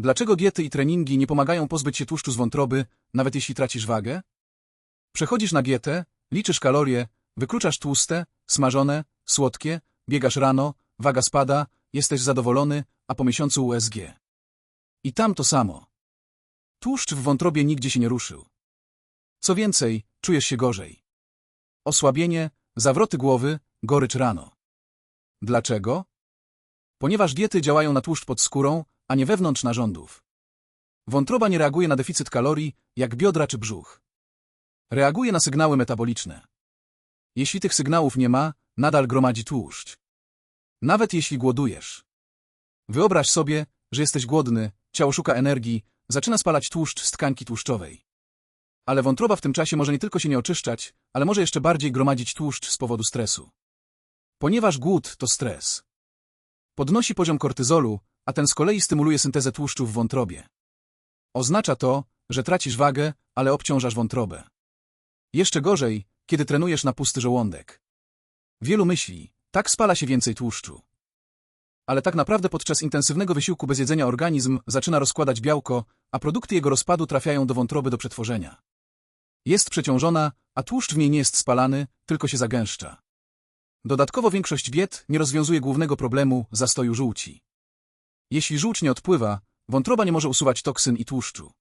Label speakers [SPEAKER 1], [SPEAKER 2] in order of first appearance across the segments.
[SPEAKER 1] Dlaczego diety i treningi nie pomagają pozbyć się tłuszczu z wątroby, nawet jeśli tracisz wagę? Przechodzisz na dietę, liczysz kalorie, wykluczasz tłuste, smażone, słodkie, biegasz rano, waga spada, jesteś zadowolony, a po miesiącu USG. I tam to samo. Tłuszcz w wątrobie nigdzie się nie ruszył. Co więcej, czujesz się gorzej. Osłabienie, zawroty głowy, gorycz rano. Dlaczego? Ponieważ diety działają na tłuszcz pod skórą, a nie wewnątrz narządów. Wątroba nie reaguje na deficyt kalorii, jak biodra czy brzuch. Reaguje na sygnały metaboliczne. Jeśli tych sygnałów nie ma, nadal gromadzi tłuszcz. Nawet jeśli głodujesz. Wyobraź sobie, że jesteś głodny, ciało szuka energii, zaczyna spalać tłuszcz z tkanki tłuszczowej. Ale wątroba w tym czasie może nie tylko się nie oczyszczać, ale może jeszcze bardziej gromadzić tłuszcz z powodu stresu. Ponieważ głód to stres. Podnosi poziom kortyzolu, a ten z kolei stymuluje syntezę tłuszczu w wątrobie. Oznacza to, że tracisz wagę, ale obciążasz wątrobę. Jeszcze gorzej, kiedy trenujesz na pusty żołądek. Wielu myśli, tak spala się więcej tłuszczu. Ale tak naprawdę podczas intensywnego wysiłku bez jedzenia organizm zaczyna rozkładać białko, a produkty jego rozpadu trafiają do wątroby do przetworzenia. Jest przeciążona, a tłuszcz w niej nie jest spalany, tylko się zagęszcza. Dodatkowo większość diet nie rozwiązuje głównego problemu zastoju żółci. Jeśli żółć nie odpływa, wątroba nie może usuwać toksyn i tłuszczu.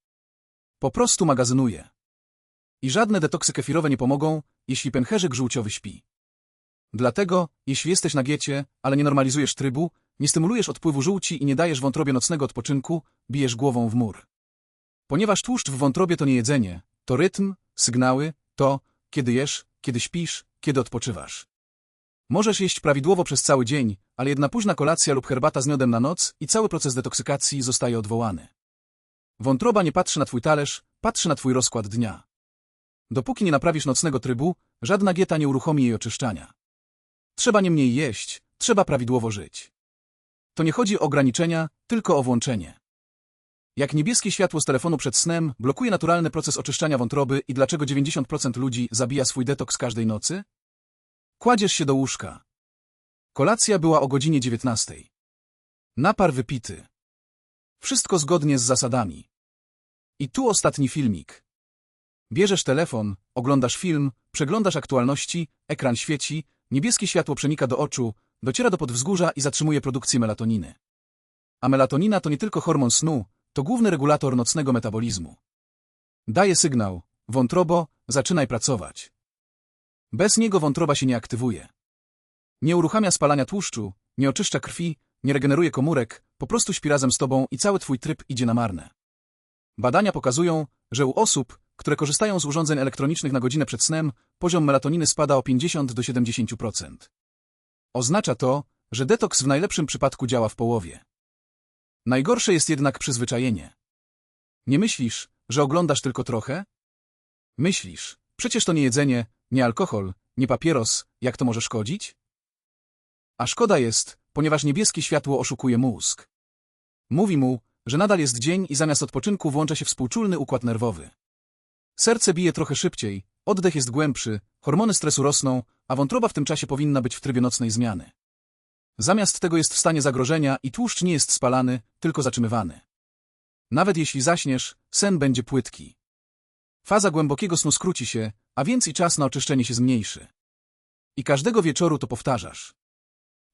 [SPEAKER 1] Po prostu magazynuje. I żadne detoksy kefirowe nie pomogą, jeśli pęcherzyk żółciowy śpi. Dlatego, jeśli jesteś na diecie, ale nie normalizujesz trybu, nie stymulujesz odpływu żółci i nie dajesz wątrobie nocnego odpoczynku, bijesz głową w mur. Ponieważ tłuszcz w wątrobie to nie jedzenie, to rytm, sygnały, to, kiedy jesz, kiedy śpisz, kiedy odpoczywasz. Możesz jeść prawidłowo przez cały dzień, ale jedna późna kolacja lub herbata z miodem na noc i cały proces detoksykacji zostaje odwołany. Wątroba nie patrzy na twój talerz, patrzy na twój rozkład dnia. Dopóki nie naprawisz nocnego trybu, żadna dieta nie uruchomi jej oczyszczania. Trzeba nie mniej jeść, trzeba prawidłowo żyć. To nie chodzi o ograniczenia, tylko o włączenie. Jak niebieskie światło z telefonu przed snem blokuje naturalny proces oczyszczania wątroby i dlaczego 90% ludzi zabija swój detoks każdej nocy? Kładziesz się do łóżka. Kolacja była o godzinie 19. Napar wypity. Wszystko zgodnie z zasadami. I tu ostatni filmik. Bierzesz telefon, oglądasz film, przeglądasz aktualności, ekran świeci, niebieskie światło przenika do oczu, dociera do podwzgórza i zatrzymuje produkcję melatoniny. A melatonina to nie tylko hormon snu, to główny regulator nocnego metabolizmu. Daje sygnał, wątrobo, zaczynaj pracować. Bez niego wątroba się nie aktywuje. Nie uruchamia spalania tłuszczu, nie oczyszcza krwi, nie regeneruje komórek, po prostu śpi razem z tobą i cały twój tryb idzie na marne. Badania pokazują, że u osób, które korzystają z urządzeń elektronicznych na godzinę przed snem, poziom melatoniny spada o 50 do 70%. Oznacza to, że detoks w najlepszym przypadku działa w połowie. Najgorsze jest jednak przyzwyczajenie. Nie myślisz, że oglądasz tylko trochę? Myślisz, przecież to nie jedzenie, nie alkohol, nie papieros, jak to może szkodzić? A szkoda jest, ponieważ niebieskie światło oszukuje mózg. Mówi mu, że nadal jest dzień i zamiast odpoczynku włącza się współczulny układ nerwowy. Serce bije trochę szybciej, oddech jest głębszy, hormony stresu rosną, a wątroba w tym czasie powinna być w trybie nocnej zmiany. Zamiast tego jest w stanie zagrożenia i tłuszcz nie jest spalany, tylko zatrzymywany. Nawet jeśli zaśniesz, sen będzie płytki. Faza głębokiego snu skróci się, a więc i czas na oczyszczenie się zmniejszy. I każdego wieczoru to powtarzasz.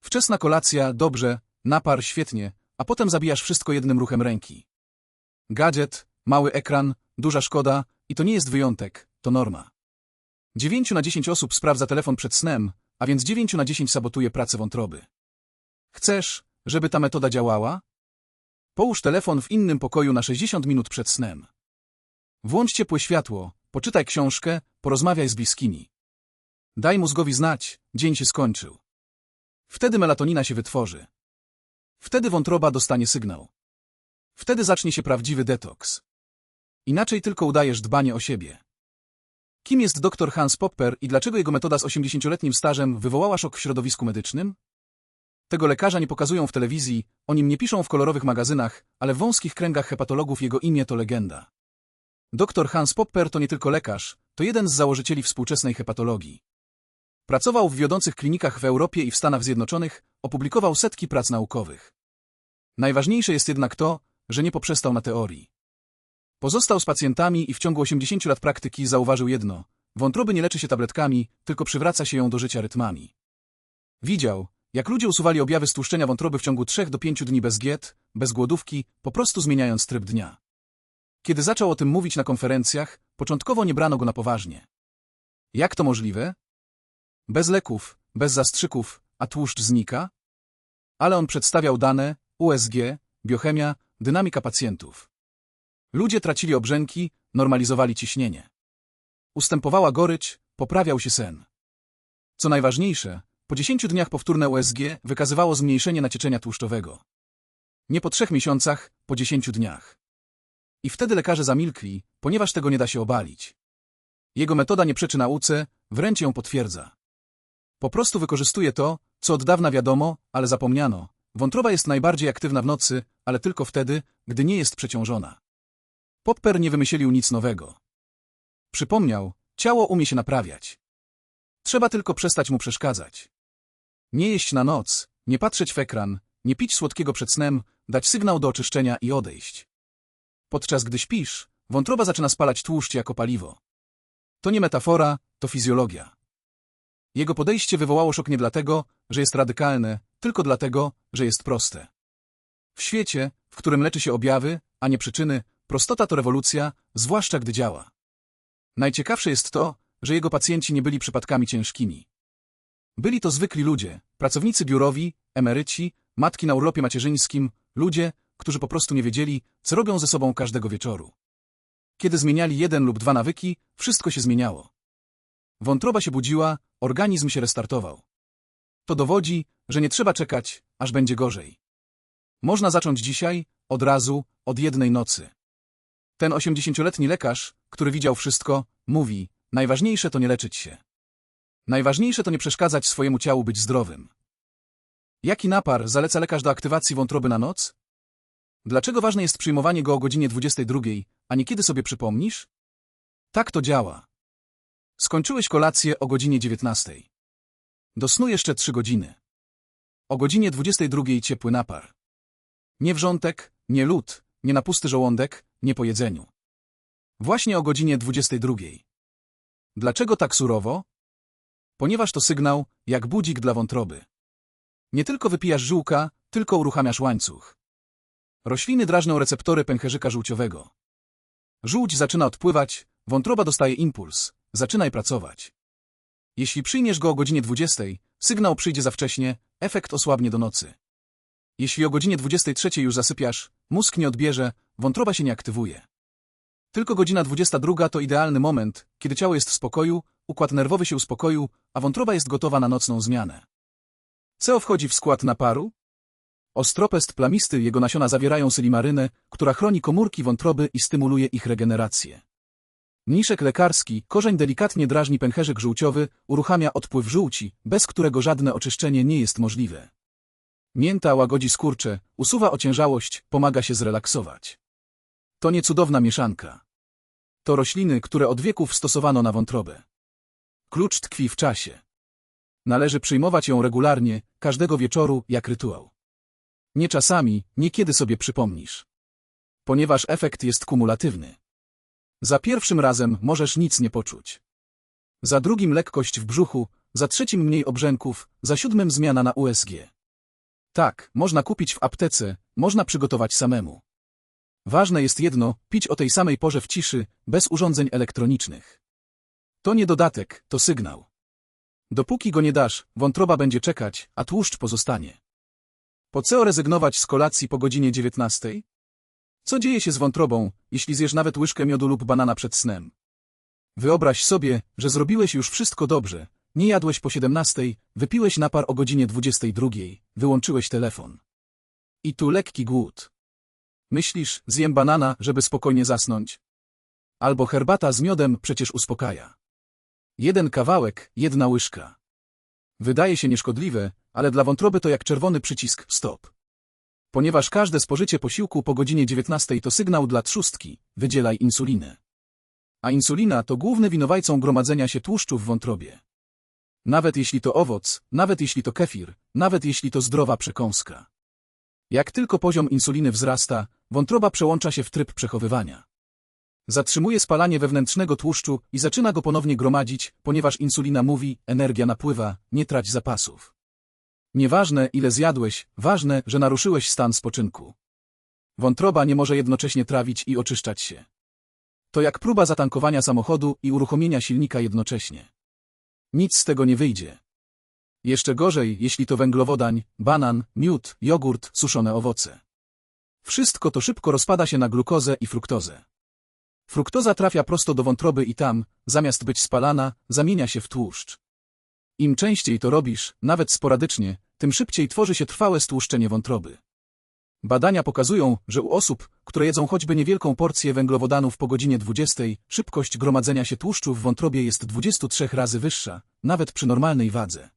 [SPEAKER 1] Wczesna kolacja, dobrze, napar, świetnie, a potem zabijasz wszystko jednym ruchem ręki. Gadżet, mały ekran, duża szkoda i to nie jest wyjątek, to norma. 9 na 10 osób sprawdza telefon przed snem, a więc 9 na 10 sabotuje pracę wątroby. Chcesz, żeby ta metoda działała? Połóż telefon w innym pokoju na 60 minut przed snem. Włącz ciepłe światło, poczytaj książkę, porozmawiaj z bliskimi. Daj mózgowi znać, dzień się skończył. Wtedy melatonina się wytworzy. Wtedy wątroba dostanie sygnał. Wtedy zacznie się prawdziwy detoks. Inaczej tylko udajesz dbanie o siebie. Kim jest dr Hans Popper i dlaczego jego metoda z 80-letnim stażem wywołała szok w środowisku medycznym? Tego lekarza nie pokazują w telewizji, o nim nie piszą w kolorowych magazynach, ale w wąskich kręgach hepatologów jego imię to legenda. Dr Hans Popper to nie tylko lekarz, to jeden z założycieli współczesnej hepatologii. Pracował w wiodących klinikach w Europie i w Stanach Zjednoczonych, opublikował setki prac naukowych. Najważniejsze jest jednak to, że nie poprzestał na teorii. Pozostał z pacjentami i w ciągu 80 lat praktyki zauważył jedno. Wątroby nie leczy się tabletkami, tylko przywraca się ją do życia rytmami. Widział, jak ludzie usuwali objawy stłuszczenia wątroby w ciągu 3 do 5 dni bez diet, bez głodówki, po prostu zmieniając tryb dnia. Kiedy zaczął o tym mówić na konferencjach, początkowo nie brano go na poważnie. Jak to możliwe? Bez leków, bez zastrzyków, a tłuszcz znika? Ale on przedstawiał dane, USG, biochemia, dynamika pacjentów. Ludzie tracili obrzęki, normalizowali ciśnienie. Ustępowała gorycz, poprawiał się sen. Co najważniejsze, po 10 dniach powtórne USG wykazywało zmniejszenie nacieczenia tłuszczowego. Nie po trzech miesiącach, po 10 dniach. I wtedy lekarze zamilkli, ponieważ tego nie da się obalić. Jego metoda nie przeczy nauce, wręcz ją potwierdza. Po prostu wykorzystuje to, co od dawna wiadomo, ale zapomniano. Wątroba jest najbardziej aktywna w nocy, ale tylko wtedy, gdy nie jest przeciążona. Popper nie wymyślił nic nowego. Przypomniał, ciało umie się naprawiać. Trzeba tylko przestać mu przeszkadzać. Nie jeść na noc, nie patrzeć w ekran, nie pić słodkiego przed snem, dać sygnał do oczyszczenia i odejść. Podczas gdy śpisz, wątroba zaczyna spalać tłuszcz jako paliwo. To nie metafora, to fizjologia. Jego podejście wywołało szok nie dlatego, że jest radykalne, tylko dlatego, że jest proste. W świecie, w którym leczy się objawy, a nie przyczyny, prostota to rewolucja, zwłaszcza gdy działa. Najciekawsze jest to, że jego pacjenci nie byli przypadkami ciężkimi. Byli to zwykli ludzie, pracownicy biurowi, emeryci, matki na urlopie macierzyńskim, ludzie, którzy po prostu nie wiedzieli, co robią ze sobą każdego wieczoru. Kiedy zmieniali jeden lub dwa nawyki, wszystko się zmieniało. Wątroba się budziła, organizm się restartował. To dowodzi, że nie trzeba czekać, aż będzie gorzej. Można zacząć dzisiaj, od razu, od jednej nocy. Ten osiemdziesięcioletni lekarz, który widział wszystko, mówi, najważniejsze to nie leczyć się. Najważniejsze to nie przeszkadzać swojemu ciału być zdrowym. Jaki napar zaleca lekarz do aktywacji wątroby na noc? Dlaczego ważne jest przyjmowanie go o godzinie 22, a nie kiedy sobie przypomnisz? Tak to działa. Skończyłeś kolację o godzinie 19. Do snu jeszcze 3 godziny. O godzinie 22 ciepły napar. Nie wrzątek, nie lód, nie na pusty żołądek, nie po jedzeniu. Właśnie o godzinie 22. Dlaczego tak surowo? Ponieważ to sygnał, jak budzik dla wątroby. Nie tylko wypijasz żółka, tylko uruchamiasz łańcuch. Rośliny drażnią receptory pęcherzyka żółciowego. Żółć zaczyna odpływać, wątroba dostaje impuls, zaczynaj pracować. Jeśli przyjmiesz go o godzinie 20, sygnał przyjdzie za wcześnie, efekt osłabnie do nocy. Jeśli o godzinie 23 już zasypiasz, mózg nie odbierze, wątroba się nie aktywuje. Tylko godzina 22 to idealny moment, kiedy ciało jest w spokoju, układ nerwowy się uspokoił, a wątroba jest gotowa na nocną zmianę. Co wchodzi w skład naparu? Ostropest plamisty, jego nasiona zawierają sylimarynę, która chroni komórki wątroby i stymuluje ich regenerację. Mniszek lekarski, korzeń delikatnie drażni pęcherzyk żółciowy, uruchamia odpływ żółci, bez którego żadne oczyszczenie nie jest możliwe. Mięta łagodzi skurcze, usuwa ociężałość, pomaga się zrelaksować. To nie cudowna mieszanka. To rośliny, które od wieków stosowano na wątrobę. Klucz tkwi w czasie. Należy przyjmować ją regularnie, każdego wieczoru, jak rytuał. Nie czasami, niekiedy sobie przypomnisz. Ponieważ efekt jest kumulatywny. Za pierwszym razem możesz nic nie poczuć. Za drugim lekkość w brzuchu, za trzecim mniej obrzęków, za siódmym zmiana na USG. Tak, można kupić w aptece, można przygotować samemu. Ważne jest jedno, pić o tej samej porze w ciszy, bez urządzeń elektronicznych. To nie dodatek, to sygnał. Dopóki go nie dasz, wątroba będzie czekać, a tłuszcz pozostanie. Po co rezygnować z kolacji po godzinie 19? Co dzieje się z wątrobą, jeśli zjesz nawet łyżkę miodu lub banana przed snem? Wyobraź sobie, że zrobiłeś już wszystko dobrze, nie jadłeś po 17, wypiłeś napar o godzinie 22, wyłączyłeś telefon. I tu lekki głód. Myślisz, zjem banana, żeby spokojnie zasnąć? Albo herbata z miodem przecież uspokaja. Jeden kawałek, jedna łyżka. Wydaje się nieszkodliwe, ale dla wątroby to jak czerwony przycisk stop. Ponieważ każde spożycie posiłku po godzinie 19 to sygnał dla trzustki, wydzielaj insulinę. A insulina to główny winowajcą gromadzenia się tłuszczu w wątrobie. Nawet jeśli to owoc, nawet jeśli to kefir, nawet jeśli to zdrowa przekąska. Jak tylko poziom insuliny wzrasta, wątroba przełącza się w tryb przechowywania. Zatrzymuje spalanie wewnętrznego tłuszczu i zaczyna go ponownie gromadzić, ponieważ insulina mówi, energia napływa, nie trać zapasów. Nieważne, ile zjadłeś, ważne, że naruszyłeś stan spoczynku. Wątroba nie może jednocześnie trawić i oczyszczać się. To jak próba zatankowania samochodu i uruchomienia silnika jednocześnie. Nic z tego nie wyjdzie. Jeszcze gorzej, jeśli to węglowodań, banan, miód, jogurt, suszone owoce. Wszystko to szybko rozpada się na glukozę i fruktozę. Fruktoza trafia prosto do wątroby i tam, zamiast być spalana, zamienia się w tłuszcz. Im częściej to robisz, nawet sporadycznie, tym szybciej tworzy się trwałe stłuszczenie wątroby. Badania pokazują, że u osób, które jedzą choćby niewielką porcję węglowodanów po godzinie 20, szybkość gromadzenia się tłuszczu w wątrobie jest 23 razy wyższa, nawet przy normalnej wadze.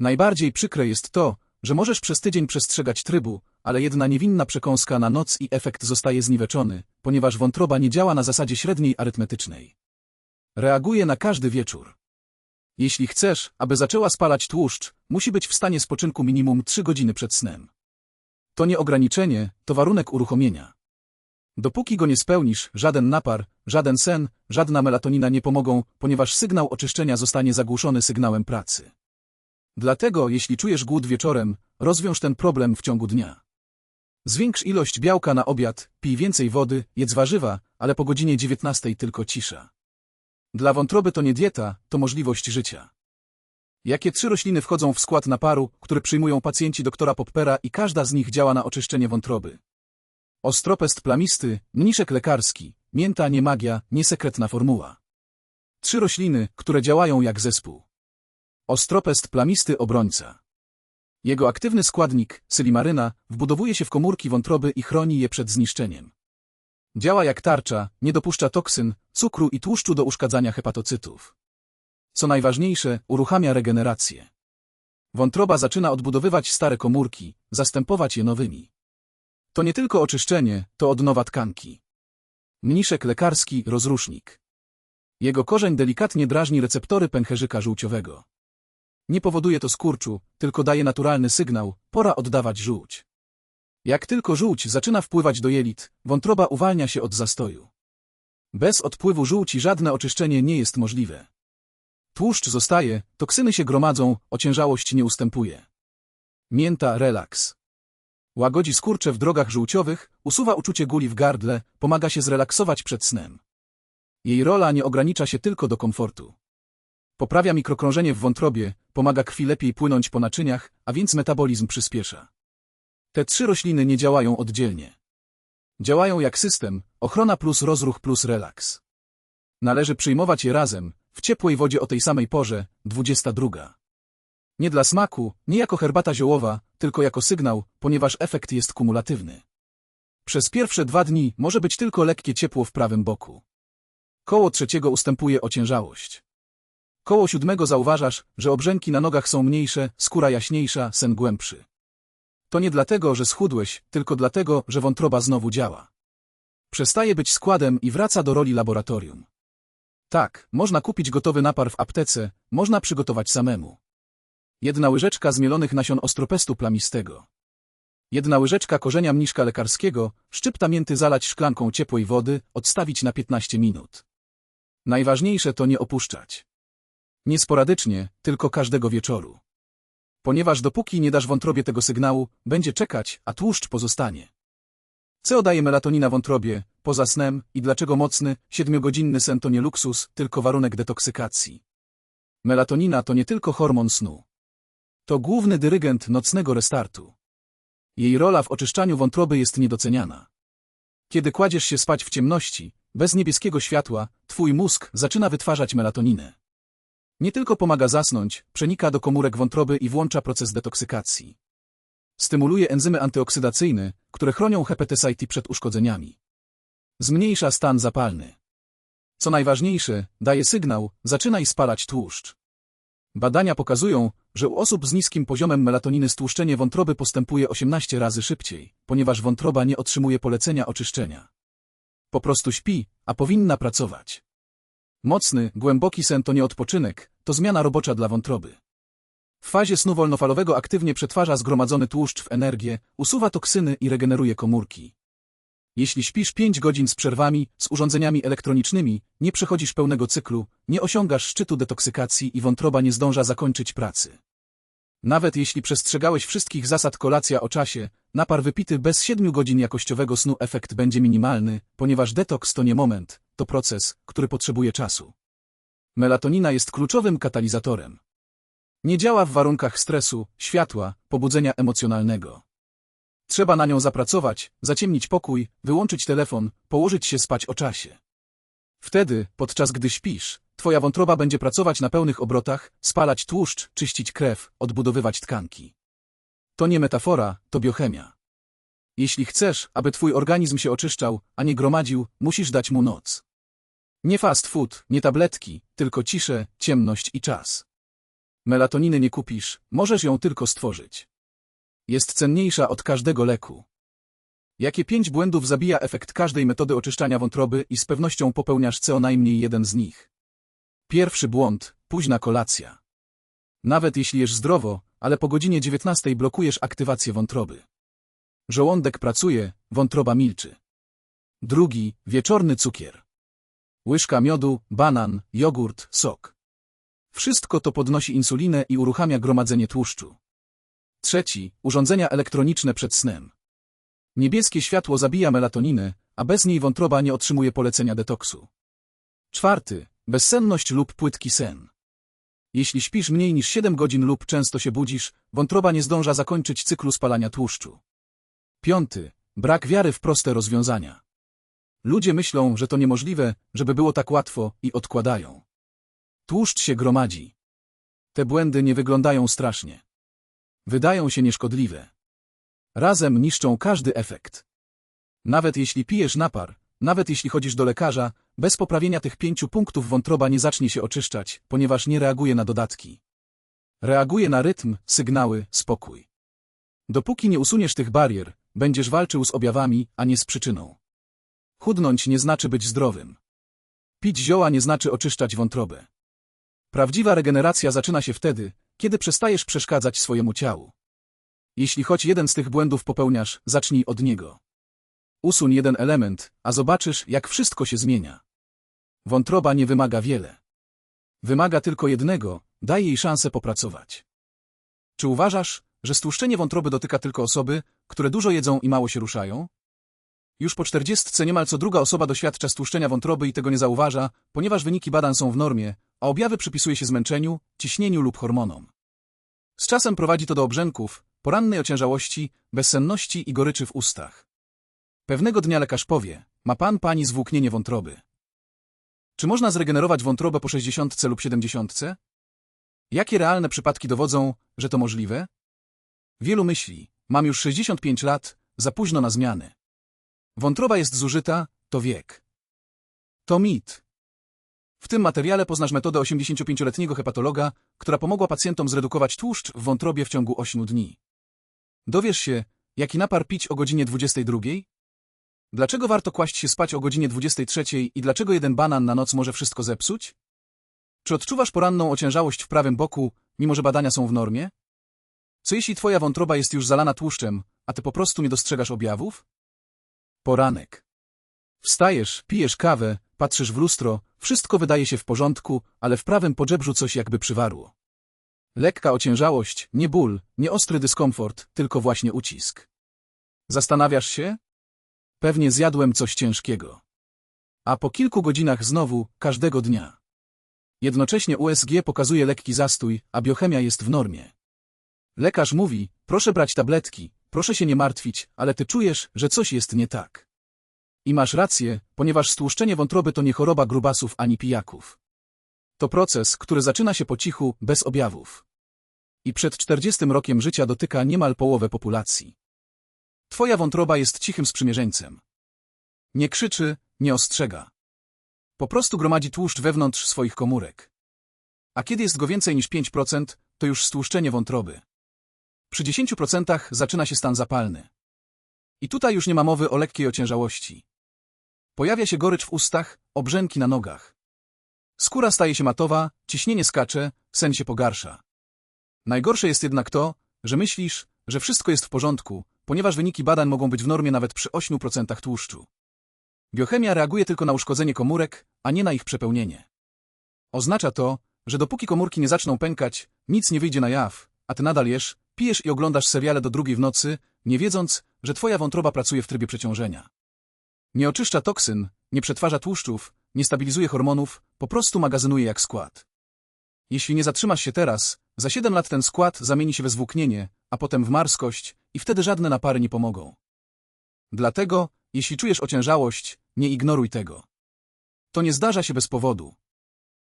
[SPEAKER 1] Najbardziej przykre jest to, że możesz przez tydzień przestrzegać trybu, ale jedna niewinna przekąska na noc i efekt zostaje zniweczony, ponieważ wątroba nie działa na zasadzie średniej arytmetycznej. Reaguje na każdy wieczór. Jeśli chcesz, aby zaczęła spalać tłuszcz, musi być w stanie spoczynku minimum 3 godziny przed snem. To nie ograniczenie, to warunek uruchomienia. Dopóki go nie spełnisz, żaden napar, żaden sen, żadna melatonina nie pomogą, ponieważ sygnał oczyszczenia zostanie zagłuszony sygnałem pracy. Dlatego, jeśli czujesz głód wieczorem, rozwiąż ten problem w ciągu dnia. Zwiększ ilość białka na obiad, pij więcej wody, jedz warzywa, ale po godzinie 19 tylko cisza. Dla wątroby to nie dieta, to możliwość życia. Jakie trzy rośliny wchodzą w skład naparu, który przyjmują pacjenci doktora Poppera i każda z nich działa na oczyszczenie wątroby? Ostropest plamisty, mniszek lekarski, mięta nie magia, nie sekretna formuła. Trzy rośliny, które działają jak zespół. Ostropest plamisty obrońca. Jego aktywny składnik, sylimaryna, wbudowuje się w komórki wątroby i chroni je przed zniszczeniem. Działa jak tarcza, nie dopuszcza toksyn, cukru i tłuszczu do uszkadzania hepatocytów. Co najważniejsze, uruchamia regenerację. Wątroba zaczyna odbudowywać stare komórki, zastępować je nowymi. To nie tylko oczyszczenie, to odnowa tkanki. Mniszek lekarski, rozrusznik. Jego korzeń delikatnie drażni receptory pęcherzyka żółciowego. Nie powoduje to skurczu, tylko daje naturalny sygnał, pora oddawać żółć. Jak tylko żółć zaczyna wpływać do jelit, wątroba uwalnia się od zastoju. Bez odpływu żółci żadne oczyszczenie nie jest możliwe. Tłuszcz zostaje, toksyny się gromadzą, ociężałość nie ustępuje. Mięta relaks. Łagodzi skurcze w drogach żółciowych, usuwa uczucie guli w gardle, pomaga się zrelaksować przed snem. Jej rola nie ogranicza się tylko do komfortu. Poprawia mikrokrążenie w wątrobie, pomaga krwi lepiej płynąć po naczyniach, a więc metabolizm przyspiesza. Te trzy rośliny nie działają oddzielnie. Działają jak system, ochrona plus rozruch plus relaks. Należy przyjmować je razem, w ciepłej wodzie o tej samej porze, 22. Nie dla smaku, nie jako herbata ziołowa, tylko jako sygnał, ponieważ efekt jest kumulatywny. Przez pierwsze dwa dni może być tylko lekkie ciepło w prawym boku. Koło trzeciego ustępuje ociężałość. Koło siódmego zauważasz, że obrzęki na nogach są mniejsze, skóra jaśniejsza, sen głębszy. To nie dlatego, że schudłeś, tylko dlatego, że wątroba znowu działa. Przestaje być składem i wraca do roli laboratorium. Tak, można kupić gotowy napar w aptece, można przygotować samemu. Jedna łyżeczka zmielonych nasion ostropestu plamistego. Jedna łyżeczka korzenia mniszka lekarskiego, szczypta mięty zalać szklanką ciepłej wody, odstawić na 15 minut. Najważniejsze to nie opuszczać. Nie sporadycznie, tylko każdego wieczoru. Ponieważ dopóki nie dasz wątrobie tego sygnału, będzie czekać, a tłuszcz pozostanie. Co daje melatonina wątrobie, poza snem i dlaczego mocny, siedmiogodzinny sen to nie luksus, tylko warunek detoksykacji. Melatonina to nie tylko hormon snu. To główny dyrygent nocnego restartu. Jej rola w oczyszczaniu wątroby jest niedoceniana. Kiedy kładziesz się spać w ciemności, bez niebieskiego światła, twój mózg zaczyna wytwarzać melatoninę. Nie tylko pomaga zasnąć, przenika do komórek wątroby i włącza proces detoksykacji. Stymuluje enzymy antyoksydacyjne, które chronią hepatosity przed uszkodzeniami. Zmniejsza stan zapalny. Co najważniejsze, daje sygnał, zaczynaj spalać tłuszcz. Badania pokazują, że u osób z niskim poziomem melatoniny stłuszczenie wątroby postępuje 18 razy szybciej, ponieważ wątroba nie otrzymuje polecenia oczyszczenia. Po prostu śpi, a powinna pracować. Mocny, głęboki sen to nie odpoczynek, to zmiana robocza dla wątroby. W fazie snu wolnofalowego aktywnie przetwarza zgromadzony tłuszcz w energię, usuwa toksyny i regeneruje komórki. Jeśli śpisz 5 godzin z przerwami, z urządzeniami elektronicznymi, nie przechodzisz pełnego cyklu, nie osiągasz szczytu detoksykacji i wątroba nie zdąża zakończyć pracy. Nawet jeśli przestrzegałeś wszystkich zasad kolacja o czasie, napar wypity bez 7 godzin jakościowego snu efekt będzie minimalny, ponieważ detoks to nie moment, to proces, który potrzebuje czasu. Melatonina jest kluczowym katalizatorem. Nie działa w warunkach stresu, światła, pobudzenia emocjonalnego. Trzeba na nią zapracować, zaciemnić pokój, wyłączyć telefon, położyć się spać o czasie. Wtedy, podczas gdy śpisz, twoja wątroba będzie pracować na pełnych obrotach, spalać tłuszcz, czyścić krew, odbudowywać tkanki. To nie metafora, to biochemia. Jeśli chcesz, aby twój organizm się oczyszczał, a nie gromadził, musisz dać mu noc. Nie fast food, nie tabletki, tylko ciszę, ciemność i czas. Melatoniny nie kupisz, możesz ją tylko stworzyć. Jest cenniejsza od każdego leku. Jakie pięć błędów zabija efekt każdej metody oczyszczania wątroby i z pewnością popełniasz co najmniej jeden z nich. Pierwszy błąd, późna kolacja. Nawet jeśli jesz zdrowo, ale po godzinie 19 blokujesz aktywację wątroby. Żołądek pracuje, wątroba milczy. Drugi, wieczorny cukier. Łyżka miodu, banan, jogurt, sok. Wszystko to podnosi insulinę i uruchamia gromadzenie tłuszczu. Trzeci, urządzenia elektroniczne przed snem. Niebieskie światło zabija melatoninę, a bez niej wątroba nie otrzymuje polecenia detoksu. Czwarty, bezsenność lub płytki sen. Jeśli śpisz mniej niż 7 godzin lub często się budzisz, wątroba nie zdąża zakończyć cyklu spalania tłuszczu. Piąty, brak wiary w proste rozwiązania. Ludzie myślą, że to niemożliwe, żeby było tak łatwo i odkładają. Tłuszcz się gromadzi. Te błędy nie wyglądają strasznie. Wydają się nieszkodliwe. Razem niszczą każdy efekt. Nawet jeśli pijesz napar, nawet jeśli chodzisz do lekarza, bez poprawienia tych pięciu punktów wątroba nie zacznie się oczyszczać, ponieważ nie reaguje na dodatki. Reaguje na rytm, sygnały, spokój. Dopóki nie usuniesz tych barier, będziesz walczył z objawami, a nie z przyczyną. Chudnąć nie znaczy być zdrowym. Pić zioła nie znaczy oczyszczać wątrobę. Prawdziwa regeneracja zaczyna się wtedy, kiedy przestajesz przeszkadzać swojemu ciału. Jeśli choć jeden z tych błędów popełniasz, zacznij od niego. Usuń jeden element, a zobaczysz, jak wszystko się zmienia. Wątroba nie wymaga wiele. Wymaga tylko jednego, daj jej szansę popracować. Czy uważasz, że stłuszczenie wątroby dotyka tylko osoby, które dużo jedzą i mało się ruszają? Już po czterdziestce niemal co druga osoba doświadcza stłuszczenia wątroby i tego nie zauważa, ponieważ wyniki badań są w normie, a objawy przypisuje się zmęczeniu, ciśnieniu lub hormonom. Z czasem prowadzi to do obrzęków, porannej ociężałości, bezsenności i goryczy w ustach. Pewnego dnia lekarz powie, ma pan pani zwłóknienie wątroby. Czy można zregenerować wątrobę po 60 lub 70? Jakie realne przypadki dowodzą, że to możliwe? Wielu myśli, mam już 65 lat, za późno na zmiany. Wątroba jest zużyta, to wiek. To mit. W tym materiale poznasz metodę 85-letniego hepatologa, która pomogła pacjentom zredukować tłuszcz w wątrobie w ciągu 8 dni. Dowiesz się, jaki napar pić o godzinie 22? Dlaczego warto kłaść się spać o godzinie 23 i dlaczego jeden banan na noc może wszystko zepsuć? Czy odczuwasz poranną ociężałość w prawym boku, mimo że badania są w normie? Co jeśli twoja wątroba jest już zalana tłuszczem, a ty po prostu nie dostrzegasz objawów? Poranek. Wstajesz, pijesz kawę, patrzysz w lustro, wszystko wydaje się w porządku, ale w prawym podżebrzu coś jakby przywarło. Lekka ociężałość, nie ból, nie ostry dyskomfort, tylko właśnie ucisk. Zastanawiasz się? Pewnie zjadłem coś ciężkiego. A po kilku godzinach znowu, każdego dnia. Jednocześnie USG pokazuje lekki zastój, a biochemia jest w normie. Lekarz mówi, proszę brać tabletki, proszę się nie martwić, ale ty czujesz, że coś jest nie tak. I masz rację, ponieważ stłuszczenie wątroby to nie choroba grubasów ani pijaków. To proces, który zaczyna się po cichu, bez objawów. I przed 40 rokiem życia dotyka niemal połowę populacji. Twoja wątroba jest cichym sprzymierzeńcem. Nie krzyczy, nie ostrzega. Po prostu gromadzi tłuszcz wewnątrz swoich komórek. A kiedy jest go więcej niż 5%, to już stłuszczenie wątroby. Przy 10% zaczyna się stan zapalny. I tutaj już nie ma mowy o lekkiej ociężałości. Pojawia się gorycz w ustach, obrzęki na nogach. Skóra staje się matowa, ciśnienie skacze, sen się pogarsza. Najgorsze jest jednak to, że myślisz, że wszystko jest w porządku, ponieważ wyniki badań mogą być w normie nawet przy 8% tłuszczu. Biochemia reaguje tylko na uszkodzenie komórek, a nie na ich przepełnienie. Oznacza to, że dopóki komórki nie zaczną pękać, nic nie wyjdzie na jaw, a ty nadal jesz, pijesz i oglądasz seriale do drugiej w nocy, nie wiedząc, że twoja wątroba pracuje w trybie przeciążenia. Nie oczyszcza toksyn, nie przetwarza tłuszczów, nie stabilizuje hormonów, po prostu magazynuje jak skład. Jeśli nie zatrzymasz się teraz, za 7 lat ten skład zamieni się we zwłóknienie, a potem w marskość i wtedy żadne napary nie pomogą. Dlatego, jeśli czujesz ociężałość, nie ignoruj tego. To nie zdarza się bez powodu.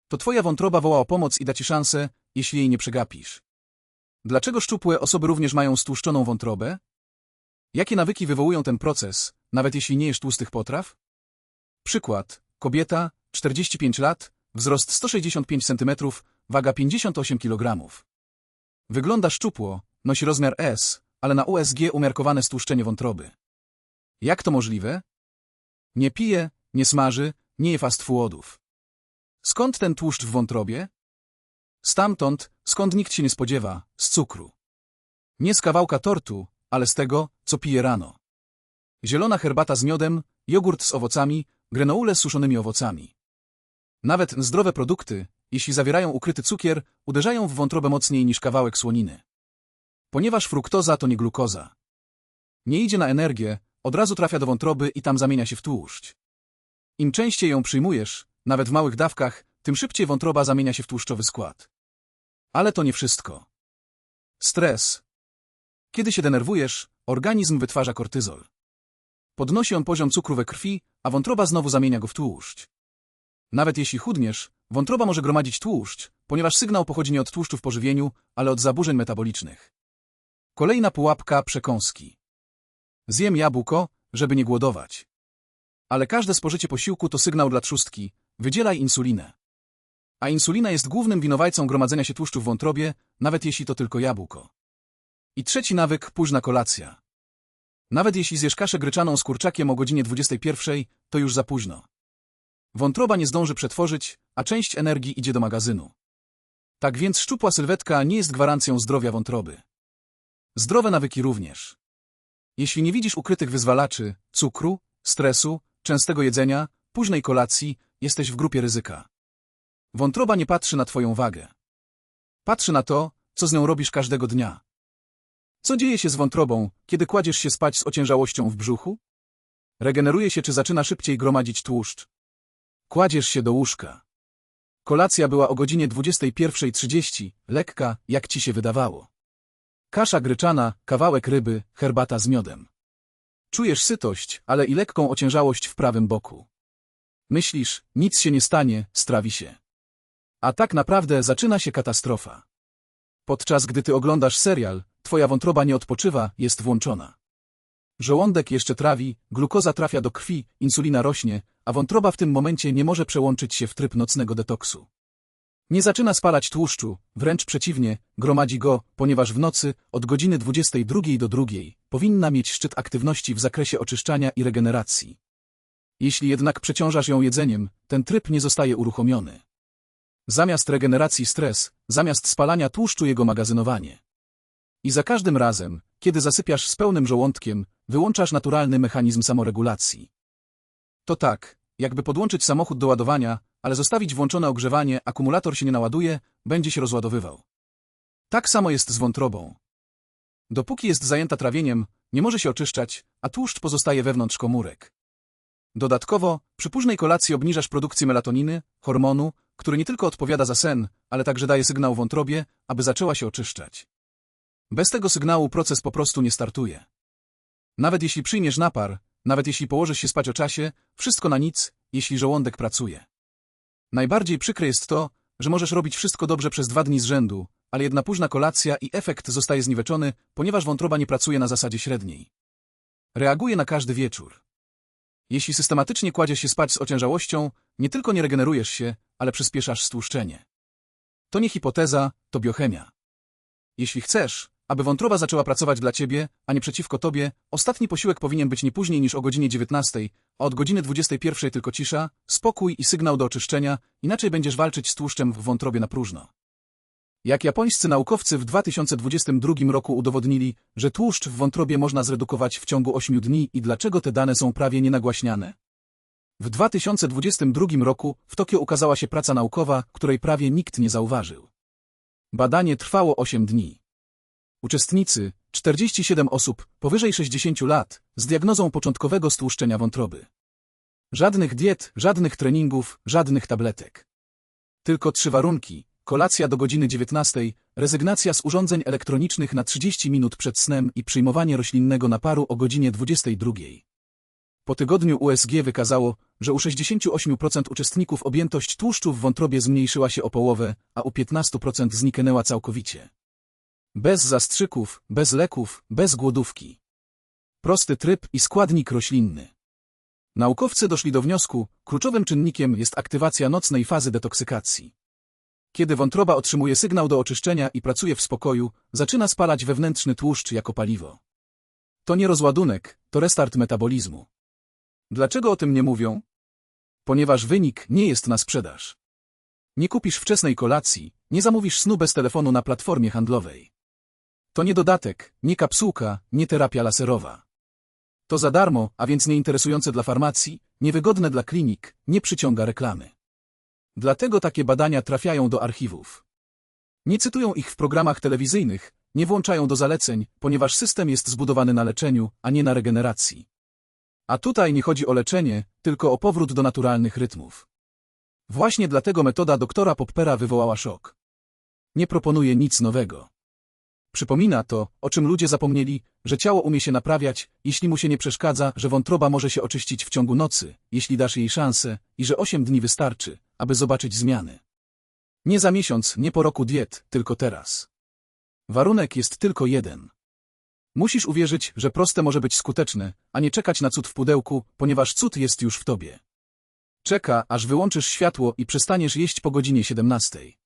[SPEAKER 1] To twoja wątroba woła o pomoc i da ci szansę, jeśli jej nie przegapisz. Dlaczego szczupłe osoby również mają stłuszczoną wątrobę? Jakie nawyki wywołują ten proces, nawet jeśli nie jesz tłustych potraw? Przykład. Kobieta, 45 lat, wzrost 165 cm, waga 58 kg. Wygląda szczupło, nosi rozmiar S, ale na USG umiarkowane stłuszczenie wątroby. Jak to możliwe? Nie pije, nie smaży, nie je fast foodów. Skąd ten tłuszcz w wątrobie? Stamtąd, skąd nikt się nie spodziewa, z cukru. Nie z kawałka tortu, ale z tego, co pije rano. Zielona herbata z miodem, jogurt z owocami, grenoule z suszonymi owocami. Nawet zdrowe produkty, jeśli zawierają ukryty cukier, uderzają w wątrobę mocniej niż kawałek słoniny. Ponieważ fruktoza to nie glukoza. Nie idzie na energię, od razu trafia do wątroby i tam zamienia się w tłuszcz. Im częściej ją przyjmujesz, nawet w małych dawkach, tym szybciej wątroba zamienia się w tłuszczowy skład. Ale to nie wszystko. Stres. Kiedy się denerwujesz, organizm wytwarza kortyzol. Podnosi on poziom cukru we krwi, a wątroba znowu zamienia go w tłuszcz. Nawet jeśli chudniesz, wątroba może gromadzić tłuszcz, ponieważ sygnał pochodzi nie od tłuszczu w pożywieniu, ale od zaburzeń metabolicznych. Kolejna pułapka przekąski. Zjem jabłko, żeby nie głodować. Ale każde spożycie posiłku to sygnał dla trzustki, wydzielaj insulinę. A insulina jest głównym winowajcą gromadzenia się tłuszczu w wątrobie, nawet jeśli to tylko jabłko. I trzeci nawyk, późna kolacja. Nawet jeśli zjesz kaszę gryczaną z kurczakiem o godzinie 21, to już za późno. Wątroba nie zdąży przetworzyć, a część energii idzie do magazynu. Tak więc szczupła sylwetka nie jest gwarancją zdrowia wątroby. Zdrowe nawyki również. Jeśli nie widzisz ukrytych wyzwalaczy, cukru, stresu, częstego jedzenia, późnej kolacji, jesteś w grupie ryzyka. Wątroba nie patrzy na twoją wagę. Patrzy na to, co z nią robisz każdego dnia. Co dzieje się z wątrobą, kiedy kładziesz się spać z ociężałością w brzuchu? Regeneruje się czy zaczyna szybciej gromadzić tłuszcz? Kładziesz się do łóżka. Kolacja była o godzinie 21.30, lekka, jak ci się wydawało. Kasza gryczana, kawałek ryby, herbata z miodem. Czujesz sytość, ale i lekką ociężałość w prawym boku. Myślisz, nic się nie stanie, strawi się. A tak naprawdę zaczyna się katastrofa. Podczas gdy ty oglądasz serial, twoja wątroba nie odpoczywa, jest włączona. Żołądek jeszcze trawi, glukoza trafia do krwi, insulina rośnie, a wątroba w tym momencie nie może przełączyć się w tryb nocnego detoksu. Nie zaczyna spalać tłuszczu, wręcz przeciwnie, gromadzi go, ponieważ w nocy, od godziny 22 do 2, powinna mieć szczyt aktywności w zakresie oczyszczania i regeneracji. Jeśli jednak przeciążasz ją jedzeniem, ten tryb nie zostaje uruchomiony. Zamiast regeneracji stres, zamiast spalania tłuszczu jego magazynowanie. I za każdym razem, kiedy zasypiasz z pełnym żołądkiem, wyłączasz naturalny mechanizm samoregulacji. To tak, jakby podłączyć samochód do ładowania, ale zostawić włączone ogrzewanie, akumulator się nie naładuje, będzie się rozładowywał. Tak samo jest z wątrobą. Dopóki jest zajęta trawieniem, nie może się oczyszczać, a tłuszcz pozostaje wewnątrz komórek. Dodatkowo, przy późnej kolacji obniżasz produkcję melatoniny, hormonu, który nie tylko odpowiada za sen, ale także daje sygnał wątrobie, aby zaczęła się oczyszczać. Bez tego sygnału proces po prostu nie startuje. Nawet jeśli przyjmiesz napar, nawet jeśli położysz się spać o czasie, wszystko na nic, jeśli żołądek pracuje. Najbardziej przykre jest to, że możesz robić wszystko dobrze przez dwa dni z rzędu, ale jedna późna kolacja i efekt zostaje zniweczony, ponieważ wątroba nie pracuje na zasadzie średniej. Reaguje na każdy wieczór. Jeśli systematycznie kładziesz się spać z ociężałością, nie tylko nie regenerujesz się, ale przyspieszasz stłuszczenie. To nie hipoteza, to biochemia. Jeśli chcesz, aby wątroba zaczęła pracować dla ciebie, a nie przeciwko tobie, ostatni posiłek powinien być nie później niż o godzinie 19, a od godziny 21 tylko cisza, spokój i sygnał do oczyszczenia, inaczej będziesz walczyć z tłuszczem w wątrobie na próżno. Jak japońscy naukowcy w 2022 roku udowodnili, że tłuszcz w wątrobie można zredukować w ciągu 8 dni i dlaczego te dane są prawie nienagłaśniane. W 2022 roku w Tokio ukazała się praca naukowa, której prawie nikt nie zauważył. Badanie trwało 8 dni. Uczestnicy, 47 osób, powyżej 60 lat, z diagnozą początkowego stłuszczenia wątroby. Żadnych diet, żadnych treningów, żadnych tabletek. Tylko trzy warunki. Kolacja do godziny 19, rezygnacja z urządzeń elektronicznych na 30 minut przed snem i przyjmowanie roślinnego naparu o godzinie 22. Po tygodniu USG wykazało, że u 68% uczestników objętość tłuszczu w wątrobie zmniejszyła się o połowę, a u 15% zniknęła całkowicie. Bez zastrzyków, bez leków, bez głodówki. Prosty tryb i składnik roślinny. Naukowcy doszli do wniosku, kluczowym czynnikiem jest aktywacja nocnej fazy detoksykacji. Kiedy wątroba otrzymuje sygnał do oczyszczenia i pracuje w spokoju, zaczyna spalać wewnętrzny tłuszcz jako paliwo. To nie rozładunek, to restart metabolizmu. Dlaczego o tym nie mówią? Ponieważ wynik nie jest na sprzedaż. Nie kupisz wczesnej kolacji, nie zamówisz snu bez telefonu na platformie handlowej. To nie dodatek, nie kapsułka, nie terapia laserowa. To za darmo, a więc nieinteresujące dla farmacji, niewygodne dla klinik, nie przyciąga reklamy. Dlatego takie badania trafiają do archiwów. Nie cytują ich w programach telewizyjnych, nie włączają do zaleceń, ponieważ system jest zbudowany na leczeniu, a nie na regeneracji. A tutaj nie chodzi o leczenie, tylko o powrót do naturalnych rytmów. Właśnie dlatego metoda doktora Poppera wywołała szok. Nie proponuje nic nowego. Przypomina to, o czym ludzie zapomnieli, że ciało umie się naprawiać, jeśli mu się nie przeszkadza, że wątroba może się oczyścić w ciągu nocy, jeśli dasz jej szansę, i że 8 dni wystarczy, aby zobaczyć zmiany. Nie za miesiąc, nie po roku diet, tylko teraz. Warunek jest tylko jeden. Musisz uwierzyć, że proste może być skuteczne, a nie czekać na cud w pudełku, ponieważ cud jest już w tobie. Czeka, aż wyłączysz światło i przestaniesz jeść po godzinie 17.